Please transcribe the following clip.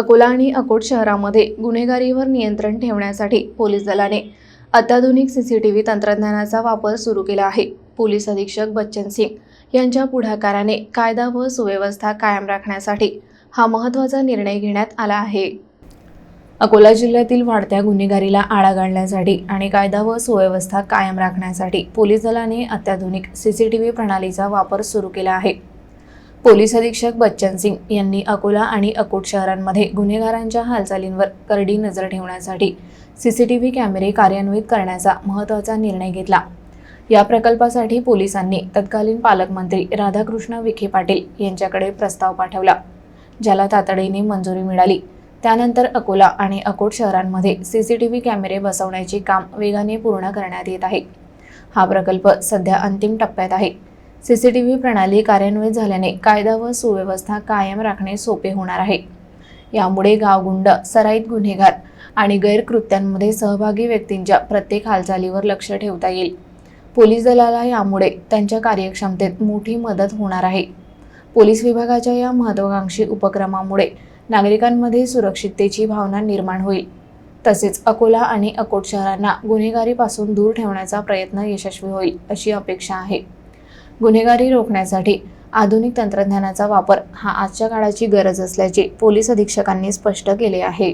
अकोला आणि अकोट शहरामध्ये गुन्हेगारीवर नियंत्रण ठेवण्यासाठी पोलीस दलाने अत्याधुनिक सीसीटीव्ही तंत्रज्ञानाचा वापर सुरू केला आहे. पोलीस अधीक्षक बच्चन सिंग यांच्या पुढाकाराने कायदा व सुव्यवस्था कायम राखण्यासाठी हा महत्त्वाचा निर्णय घेण्यात आला आहे. अकोला जिल्ह्यातील वाढत्या गुन्हेगारीला आळा घालण्यासाठी आणि कायदा व सुव्यवस्था कायम राखण्यासाठी पोलीस दलाने अत्याधुनिक सीसीटीव्ही प्रणालीचा वापर सुरू केला आहे. पोलीस अधीक्षक बच्चन सिंग यांनी अकोला आणि अकोट शहरांमध्ये गुन्हेगारांच्या हालचालींवर करडी नजर ठेवण्यासाठी सीसीटीव्ही कॅमेरे कार्यान्वित करण्याचा महत्त्वाचा निर्णय घेतला. या प्रकल्पासाठी पोलिसांनी तत्कालीन पालकमंत्री राधाकृष्ण विखे पाटील यांच्याकडे प्रस्ताव पाठवला ज्याला तातडीने मंजुरी मिळाली. त्यानंतर अकोला आणि अकोट शहरांमध्ये सीसीटीव्ही कॅमेरे बसवण्याचे काम वेगाने पूर्ण करण्यात येत आहे. हा प्रकल्प सध्या अंतिम टप्प्यात आहे. सीसीटीव्ही प्रणाली कार्यान्वित झाल्याने कायदा व सुव्यवस्था कायम राखणे सोपे होणार आहे. यामुळे गावगुंड सराईत गुन्हेगार आणि गैरकृत्यांमध्ये सहभागी व्यक्तींच्या प्रत्येक हालचालीवर लक्ष ठेवता येईल. पोलीस दलाला यामुळे त्यांच्या कार्यक्षमतेत मोठी मदत होणार आहे. पोलीस विभागाच्या या महत्त्वाकांक्षी उपक्रमामुळे नागरिकांमध्ये सुरक्षिततेची भावना निर्माण होईल. तसेच अकोला आणि अकोट शहरांना गुन्हेगारीपासून दूर ठेवण्याचा प्रयत्न यशस्वी होईल अशी अपेक्षा आहे. गुन्हेगारी रोखण्यासाठी आधुनिक तंत्रज्ञानाचा वापर हा आजच्या काळाची गरज असल्याचे पोलीस अधीक्षकांनी स्पष्ट केले आहे.